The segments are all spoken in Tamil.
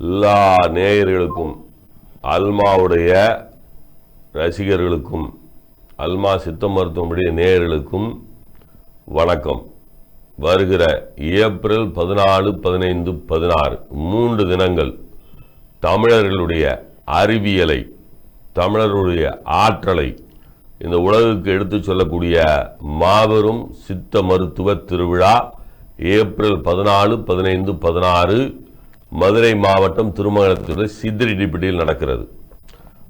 எல்லா நேயர்களுக்கும் அல்மாவுடைய ரசிகர்களுக்கும் அல்மா சித்த மருத்துவமுடைய நேயர்களுக்கும் வணக்கம். வருகிற ஏப்ரல் பதினாலு பதினைந்து பதினாறு மூன்று தினங்கள் தமிழர்களுடைய அறிவியலை தமிழருடைய ஆற்றலை இந்த உலகுக்கு எடுத்துச் சொல்லக்கூடிய மாபெரும் சித்த மருத்துவ திருவிழா ஏப்ரல் பதினாலு பதினைந்து பதினாறு மதுரை மாவட்டம் திருமங்கலத்தில் சித்திரிடிப்பட்டியில் நடக்கிறது.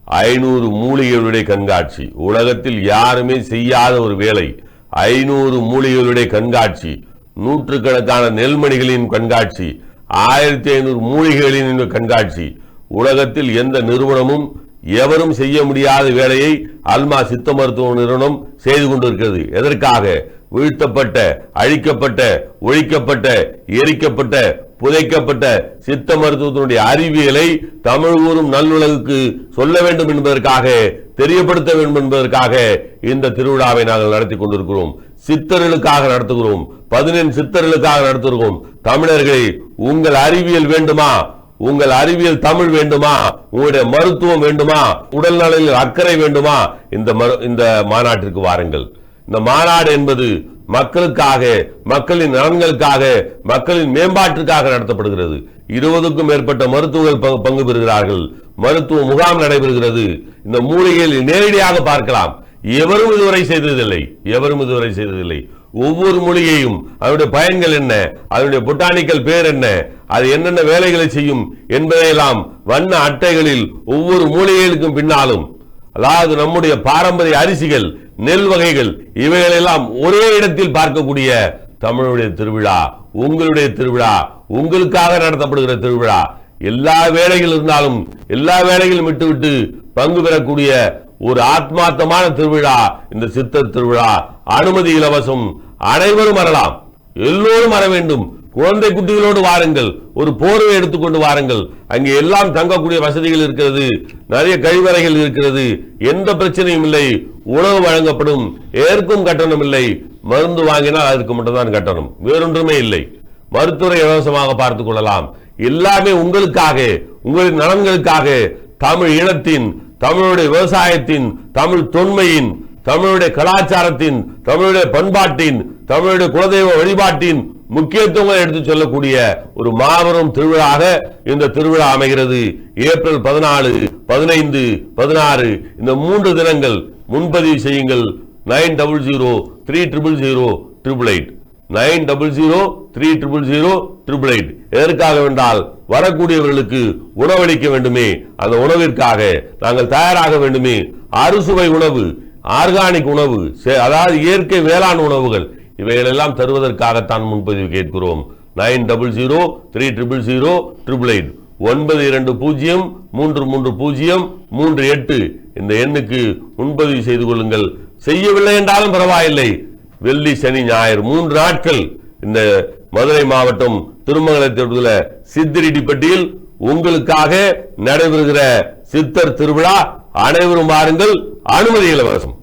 ஐநூறு மூலிகைகளுடைய கண்காட்சி. உலகத்தில் யாருமே செய்யாத ஒரு வேலை. ஐநூறு மூலிகைகளுடைய கண்காட்சி. நூற்றுக்கணக்கான நெல்மணிகளின் கண்காட்சி. ஆயிரத்தி ஐநூறு மூலிகைகளின் கண்காட்சி. உலகத்தில் எந்த நிறுவனமும் எவரும் செய்ய முடியாத வேலையை அல்மா சித்த மருத்துவ நிறுவனம் செய்து கொண்டிருக்கிறது. எதற்காக? வீழ்த்தப்பட்ட அழிக்கப்பட்ட ஒழிக்கப்பட்ட எரிக்கப்பட்ட புதைக்கப்பட்ட சித்த மருத்துவத்தினுடைய அறிவியலை தமிழ் ஊரும் நல்லுலகுக்கு சொல்ல வேண்டும் என்பதற்காக தெரியப்படுத்த வேண்டும் என்பதற்காக இந்த திருவிழாவை நாங்கள் நடத்தி கொண்டிருக்கிறோம். சித்தர்களுக்காக நடத்துகிறோம். பதினெண் சித்தர்களுக்காக நடத்துகிறோம். தமிழர்களை உங்கள் அறிவியல் வேண்டுமா? உங்கள் அறிவியல் தமிழ் வேண்டுமா? உங்களுடைய மருத்துவம் வேண்டுமா? உடல் நலனில் அக்கறை வேண்டுமா? இந்த மரு- இந்த மாநாட்டிற்கு வாருங்கள். இந்த மாநாடு என்பது மக்களுக்காக மக்களின் நலன்களுக்காக மக்களின் மேம்பாட்டிற்காக நடத்தப்படுகிறது. இருபதுக்கும் மேற்பட்ட மருத்துவர்கள் பங்கு- பங்கு பெறுகிறார்கள். மருத்துவ முகாம் நடைபெறுகிறது. இந்த மூலிகையில் நேரடியாக பார்க்கலாம். எவரும் இதுவரை செய்ததில்லை. எவரும் இதுவரை செய்ததில்லை. ஒவ்வொரு மொழியையும் அதனுடைய பயன்கள் என்ன? அதனுடைய பொட்டானிக்கல் பேர் என்ன? அது என்னென்ன வேலைகளை செய்யும் என்பதையெல்லாம் வண்ண அட்டைகளில் ஒவ்வொரு மூலிகைகளுக்கும் பின்னாலும் அதாவது நம்முடைய பாரம்பரிய அரிசிகள் நெல் வகைகள் இவைகளெல்லாம் ஒரே இடத்தில் பார்க்கக்கூடிய தமிழுடைய திருவிழா உங்களுடைய திருவிழா உங்களுக்காக நடத்தப்படுகிற திருவிழா. எல்லா வேலைகள் இருந்தாலும் எல்லா வேலைகளும் விட்டுவிட்டு பங்கு பெறக்கூடிய ஒரு ஆத்மார்த்தமான திருவிழா இந்த சித்தர் திருவிழா. அனுமதி இலவசம். அனைவரும் வரலாம். எல்லோரும் வர வேண்டும். குழந்தை குட்டிகளோடு வாருங்கள். ஒரு போர்வை எடுத்துக்கொண்டு வாருங்கள். அங்கே எல்லாம் தங்கக்கூடிய வசதிகள் இருக்கிறது. நிறைய கழிவறைகள் இருக்கிறது. எந்த பிரச்சனையும் இல்லை. உணவு வழங்கப்படும். ஏற்கும் கட்டணம் இல்லை. மருந்து வாங்கினால் அதற்கு மட்டும்தான் கட்டணம். வேறொன்றுமே இல்லை. மருத்துவரை இலவசமாக பார்த்துக் கொள்ளலாம். எல்லாமே உங்களுக்காக. உங்களின் நலன்களுக்காக. தமிழ் இனத்தின் தமிழுடைய விவசாயத்தின் தமிழ் தொன்மையின் தமிழுடைய கலாச்சாரத்தின் தமிழுடைய பண்பாட்டின் தமிழுடைய குலதெய்வ வழிபாட்டின் முக்கியத்துவங்கள் எடுத்து சொல்லக்கூடிய ஒரு மாபெரும் திருவிழாக இந்த திருவிழா அமைகிறது. ஏப்ரல் பதினாலு பதினைந்து பதினாறு இந்த மூன்று தினங்கள் முன்பதிவு செய்யுங்கள். Nine double zero three triple zero triple eight. Nine double zero three triple zero triple eight. எதற்காக வென்றால் வரக்கூடியவர்களுக்கு உணவளிக்க வேண்டுமே. அந்த உணவிற்காக நாங்கள் தயாராக வேண்டுமே. அறுசுவை உணவு ஆர்கானிக் உணவு சே- அதாவது இயற்கை வேளாண் உணவுகள் இவைகளெல்லாம் தருவதற்காகத்தான் முன்பதிவு கேட்கிறோம். Nine double zero three triple zero triple eight. ஒன்பது இரண்டு பூஜ்ஜியம் மூன்று மூன்று பூஜ்ஜியம் மூன்று எட்டு. இந்த எண்ணுக்கு முன்பதிவு செய்து கொள்ளுங்கள். செய்யவில்லை என்றாலும் பரவாயில்லை. வெள்ளி சனி ஞாயிறு மூன்று நாட்கள். இந்த மதுரை மாவட்டம் திருமங்கலத்தில் சித்திரிடிப்பட்டியில் உங்களுக்காக நடைபெறுகிற சித்தர் திருவிழா. அனைவரும் வாருங்கள். அனுமதி இலவசம்.